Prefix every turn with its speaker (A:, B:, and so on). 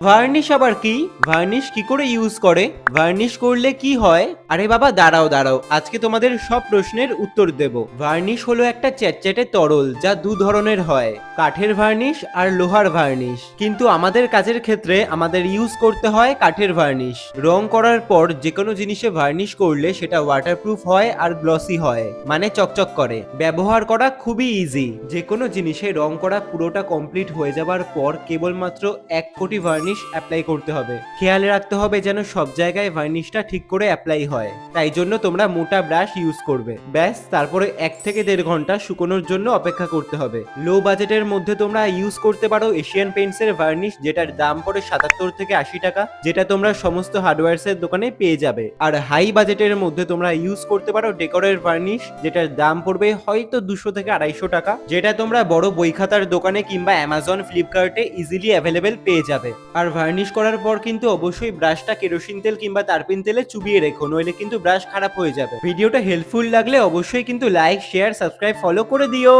A: Varnish আবার কি? Varnish কি করে ইউজ করে? ভার্নিশ করলে কি হয়? আরে বাবা, দাঁড়াও দাঁড়াও। আজকে তোমাদের সব প্রশ্নের উত্তর দেব। ভার্নিশ হলো একটা চ্যাটচ্যাটে তরল যা দু ধরনের হয়। কাঠের ভার্নিশ আর লোহার ভার্নিশ কিন্তু আমাদের কাজের ক্ষেত্রে আমাদের ইউজ করতে হয় কাঠের ভার্নিশ রং করার পর যে কোনো জিনিসে ভার্নিশ করলে সেটা ওয়াটারপ্রুফ হয় আর গ্লসি হয়। মানে চকচক করে। ব্যবহার করা খুবই ইজি যে কোনো জিনিসে রং করা পুরোটা কমপ্লিট হয়ে যাবার পর কেবলমাত্র এক কোটি ভার্নিশ অ্যাপ্লাই করতে হবে। খেয়াল রাখতে হবে যেন সব জায়গায় ভার্নিশটা ঠিক করে অ্যাপ্লাই হয়। তাই জন্য তোমরা মোটা ব্রাশ ইউজ করবে। ব্যাস, তারপরে এক থেকে দেড় ঘণ্টা শুকোনোর জন্য অপেক্ষা করতে হবে। লো বাজেটের মধ্যে তোমরা ইউজ করতে পারো এশিয়ান পেইন্টস এর ভার্নিশ যেটার দাম পড়ে সাতাত্তর থেকে আশি টাকা, যেটা তোমরা সমস্ত হার্ডওয়্যারস এর দোকানে পেয়ে যাবে। আর হাই বাজেটের মধ্যে তোমরা ইউজ করতে পারো ডেকোরের ভার্নিশ যেটার দাম পড়বে হয়তো দুশো থেকে আড়াইশো টাকা, যেটা তোমরা বড় বই খাতার দোকানে কিংবা অ্যামাজন ফ্লিপকার্টে ইজিলি অ্যাভেলেবেল পেয়ে যাবে। আর ভার্নিশ করার পর কিন্তু অবশ্যই ব্রাশটা কেরোসিন তেল কিংবা তারপিন তেলে চুবিয়ে রেখো, নইলে কিন্তু ব্রাশ খারাপ হয়ে যাবে। ভিডিওটা হেল্পফুল লাগলে অবশ্যই কিন্তু লাইক শেয়ার সাবস্ক্রাইব ফলো করে দিও।